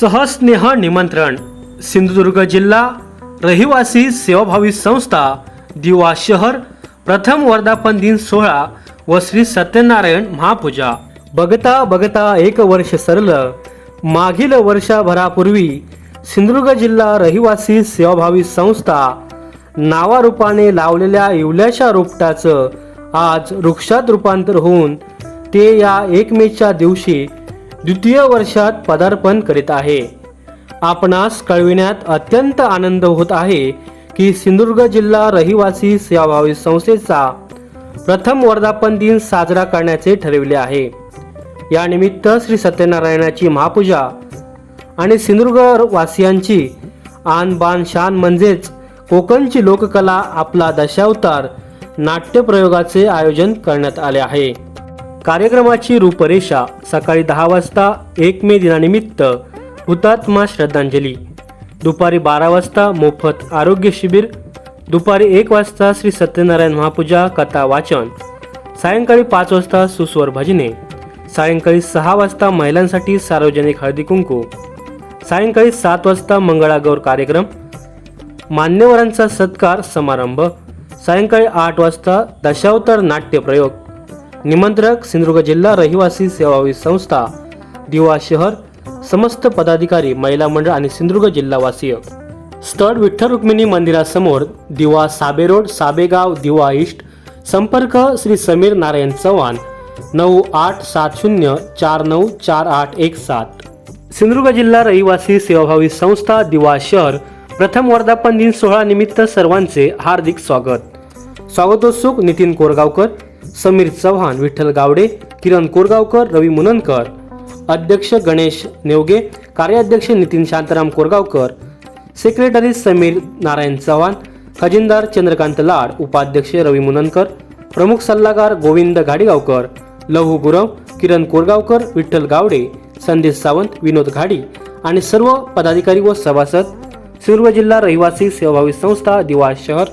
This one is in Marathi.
सहस्नेह निमंत्रण सिंधुदुर्ग जिल्हा रहिवासी सेवाभावी संस्था दिवा शहर प्रथम वर्धापन दिन सोहळा व श्री सत्यनारायण महापूजा. बघता बघता एक वर्ष सरलं. मागील वर्षभरापूर्वी सिंधुदुर्ग जिल्हा रहिवासी सेवाभावी संस्था नावारूपाने लावलेल्या इवल्याच्या रोपटाचं आज वृक्षात रूपांतर होऊन ते या एक मेच्या दिवशी द्वितीय वर्षात पदार्पण करीत आहे. आपणास कळविण्यात अत्यंत आनंद होत आहे की सिंधुदुर्ग जिल्हा रहिवासी सेवाभावी संस्थेचा प्रथम वर्धापन दिन साजरा करण्याचे ठरविले आहे. यानिमित्त श्री सत्यनारायणाची महापूजा आणि सिंधुदुर्ग वासियांची आन बान शान म्हणजेच कोकणची लोककला आपला दशावतार नाट्यप्रयोगाचे आयोजन करण्यात आले आहे. कार्यक्रमाची रूपरेषा सकाळी दहा वाजता एक मे दिनानिमित्त हुतात्मा श्रद्धांजली. दुपारी बारा वाजता मोफत आरोग्य शिबिर. दुपारी एक वाजता श्री सत्यनारायण महापूजा कथा वाचन. सायंकाळी पाच वाजता सुस्वर भजने. सायंकाळी सहा वाजता महिलांसाठी सार्वजनिक हळदी कुंकू. सायंकाळी सात वाजता मंगळागौर कार्यक्रम. मान्यवरांचा सत्कार समारंभ. सायंकाळी आठ वाजता दशावतार नाट्य प्रयोग. निमंत्रक सिंधुदुर्ग जिल्हा रहिवासी सेवावी संस्था दिवा शहर समस्त पदाधिकारी महिला मंडळ आणि सिंधुदुर्ग जिल्हावासीय. स्थळ विठ्ठल रुक्मिणी मंदिरासमोर दिवा साबे रोड साबेगाव दिवा ईस्ट. संपर्क श्री समीर नारायण चव्हाण नऊ आठ सात शून्य चार नऊ चार आठ एक सात. सिंधुदुर्ग जिल्हा रहिवासी सेवाभावी संस्था दिवा शहर. प्रथम वर्धापन दिन सोहळा निमित्त सर्वांचे हार्दिक स्वागत. स्वागतोत्सुक नितीन कोरगावकर समीर चव्हाण विठ्ठल गावडे किरण कोरगावकर रवी मुननकर. अध्यक्ष गणेश नेवगे कार्याध्यक्ष नितीन शांताराम कोरगावकर. सेक्रेटरी समीर नारायण चव्हाण खजिनदार चंद्रकांत लाड उपाध्यक्ष रवी मुननकर प्रमुख सल्लागार गोविंद घाडीगावकर लहू गुरव किरण कोरगावकर विठ्ठल गावडे संदेश सावंत विनोद घाडी आणि सर्व पदाधिकारी व सभासद. सिंधुदुर्ग जिल्हा रहिवासी सेवाभावी संस्था दिवा शहर.